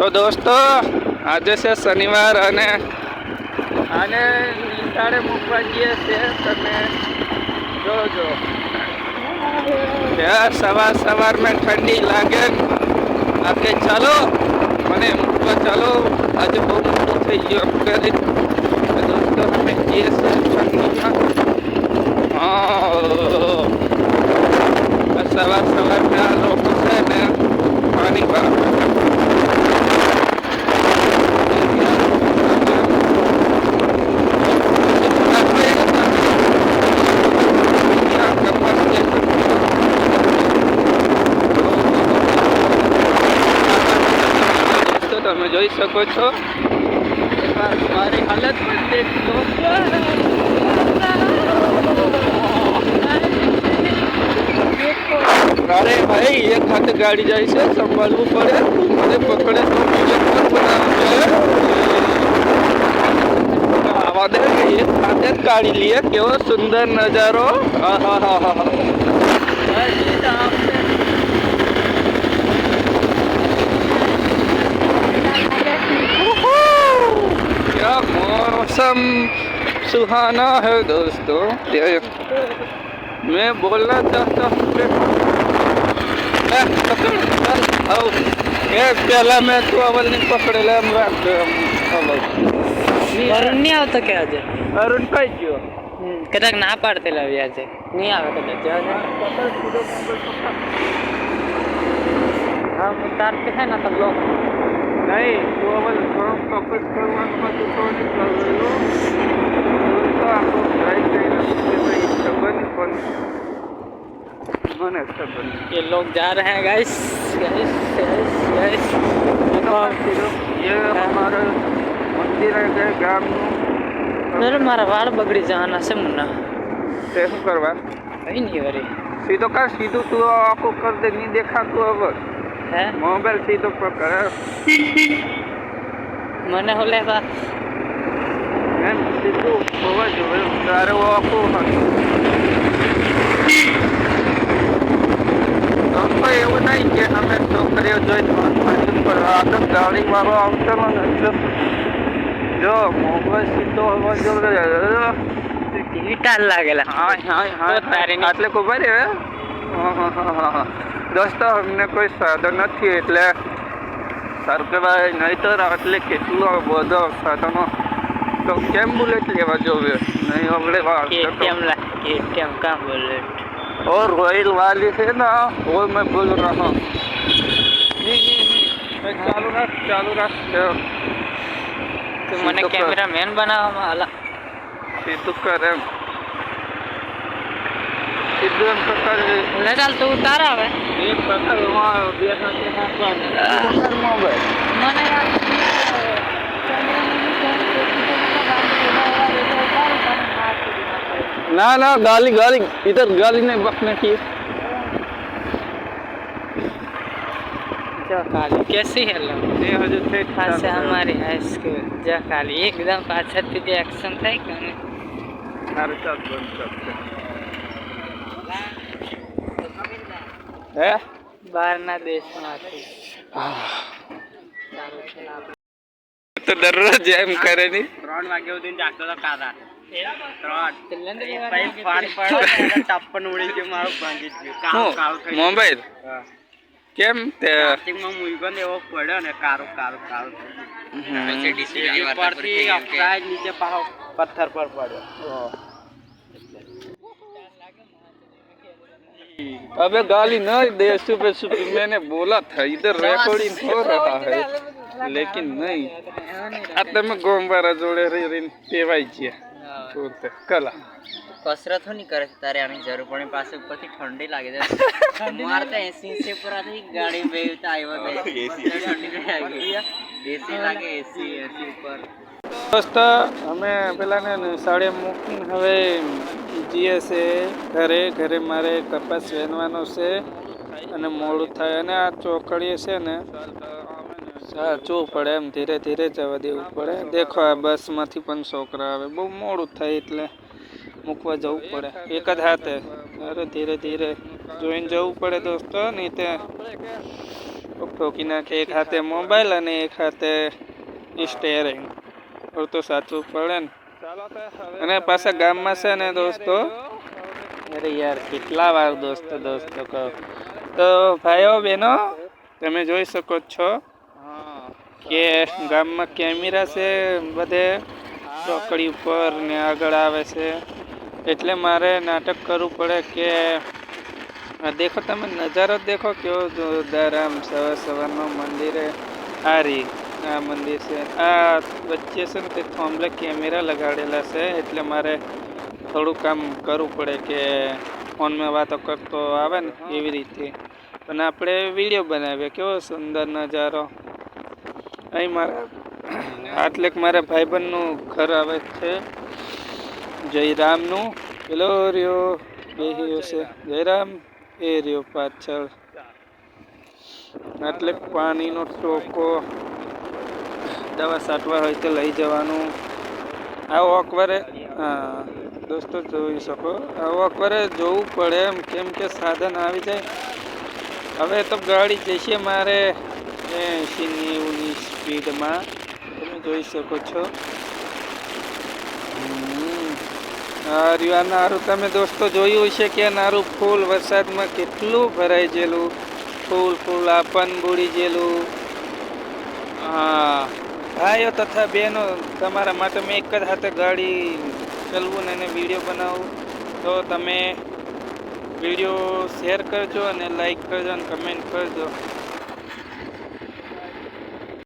તો દોસ્તો આજે છે શનિવાર અને આને નિશાળે મૂકવા જઈએ છે તમે જોજો. ત્યાં સવાર સવારમાં ઠંડી લાગે. આગે ચાલો મને મૂકવા ચાલો આજે બહુ મોટું થઈ ગયો કરી. દોસ્તો અમે જઈએ છીએ ઠંડીમાં? હા. સવાર સવાર સવારના આ લોકો છે ને પાણી ભરવા દોસ્તો તમે જોઈ શકો છો. મારી હાલત પણ દેખો અરે ભાઈ, એક હાથે ગાડી જાય છે, સંભાળવું પડે. મને પકડે તો દે એક હાથે જ કાઢી લઈએ. કેવો સુંદર નજારો. હા હા હા क्या मौसम सुहाना है दोस्तों ये मैं बोलना चाहता हूँ कि ए, पकड़, चल, आओ। ए, પેલા મેં તું અવલ ની પકડેલા એમ રાખ એમ, અવલ. વરુણ નહીં આવતો કે આજે અરુણ કઈ ગયો કદાચ ના પાડતેલા આવી આજે નહીં આવે કદાચ જવા દે. હા હું તાર पे है ना तब लोग નહીં તું અવલ થોડો ફોકસ કરવાનું પાછું તો નીકળેલો તો આખો ડ્રાઈવ કરીને ભાઈ ખબર નહીં પણ મને ખબર નહીં ये लोग जा रहे हैं गाइस गाइस गाइस गाइस ये हमारा मंदिर है કે ગામનું અરે મારા વાળ બગડી જવાના છે મુન્ના તે શું કરવા કઈ નહીં વરી સીધો કર સીધું તું આખું કર દે નહીં દેખાતું હવે હે? મોબાઈલ સીધો પકડ મને હું લેવા. એમ સીધું હોવા જોઈએ. તારે આખું તો એવું નહીં કે અમે છોકરીઓ જોઈ આગળ ગાડી વાળો આવતો એટલે જો મોબાઈલ સીધો હોવા જોઈએ. ટીવી ટાલ લાગેલા. હા હા હા તો તારી ની- એટલે ખબર હે. દોસ્તો અમને કોઈ સાધન નથી એટલે સરકારભાઈ નહીતર એટલે કેટલો બધો સાધનો તો કેમ બુલેટ લેવા જોવે નહીં આપણે केटीएम ला केटीएम का बुलेट और रॉयल वाली है ना वो मैं बोल रहा हूँ नहीं नहीं नहीं चालू रख चालू रख તું મને સીધો કર. કેમેરા મેન બનાવવામાં આલા એટલે એમ પથ્થર લડાલ તો ઉતારા આવે એક પથ્થર માં બે મને ना ना गाली गाली इधर गाली नहीं बकने की काली कैसी है लोग खास हमारे हाई स्कूल जा काली एकदम पाछत एक्शन था ही कौन હે? બહારના દેશમાંથી. તો દરરોજ એમ કરે ની. ત્રણ વાગ્યા સુધી જાગતો હતો કાદા એવો પડ્યો ને કારો કારો કારો નીચે પથ્થર પર પડ્યો. अबे गाली नहीं दे सुबह सुबह मैंने बोला था इधर रिकॉर्डिंग हो रहा है लेकिन नहीं આ તમે ગોમવારા જોડે રહી રહીને ટેવાઈ ગયા બોલતે કલા કસરત નહીં કરે તારે આની જરૂર પડે પાસે ઉપરથી ઠંડી લાગે છે મારે તો એસી સે પર આથી ગાડી બેવતા આવ્યો તો ઠંડી લાગી એસી લાગે એસી એસી ઉપર દોસ્તો અમે પેલાને નિશાળે મૂકીને હવે જઈએ છે, ઘરે ઘરે મારે કપાસ વહેવાનો છે અને મોડું થાય અને આ ચોકડીએ છે ને સાચવું પડે એમ ધીરે ધીરે જવા દેવું પડે. દેખો આ બસમાંથી પણ છોકરા આવે. બહુ મોડું થાય એટલે મૂકવા જવું પડે. એક જ હાથે. અરે ધીરે ધીરે જોઈને જવું પડે દોસ્તો, નહીં તે ઠોકી નાખે. એક હાથે મોબાઈલ અને એક હાથે સ્ટેરિંગ. તો સાચવું પડે ને. અને પાછા ગામમાં છે ને દોસ્તો? અરે યાર, કેટલા વાર દોસ્તો દોસ્તો કહો. તો ભાઈઓ, બહેનો, તમે જોઈ શકો છો કે ગામમાં કેમેરા છે બધે, ચોકડી ઉપર ને આગળ આવે છે. એટલે મારે નાટક કરવું પડે કે દેખો તમે નજારો દેખો કેવો જોરદાર આમ સવાર સવારનો મંદિરે આ રી આ મંદિર છે. આ વચ્ચે છે ને તે થોંભલે કેમેરા લગાડેલા છે, એટલે મારે થોડું કામ કરવું પડે કે ફોનમાં વાતો કરતો આવે ને એવી રીતે. અને આપણે વીડિયો બનાવીએ, કેવો સુંદર નજારો. અહીં મારા આટલેક મારા ભાઈબંધનું ઘર આવે છે, જયરામનું. પેલો રહ્યો બેહ્યો છે. જયરામ, એ રહ્યો પાછળ. આટલે પાણીનો ટોકો. દવા સાટવા હોય તો લઈ જવાનું. આ ઓકવારે હા, દોસ્તો જોઈ શકો. આ ઓકવારે જોવું પડે એમ કેમ કે સાધન આવી જાય. હવે તો ગાડી જશે મારે એંશી નેવુંની સ્પીડમાં. તમે જોઈ શકો છો. હમ. આ નારું તમે દોસ્તો જોયું હશે કે નારું ફૂલ વરસાદમાં કેટલું ભરાઈ ગયેલું. ફૂલ ફૂલ આપન બુડી ગયેલું. હા. ભાઈઓ તથા બહેનો તમારા માટે મેં એક જ હાથે ગાડી ચલવું ને એને વીડિયો બનાવું. તો તમે વીડિયો શેર કરજો અને લાઈક કરજો અને કમેન્ટ કરજો.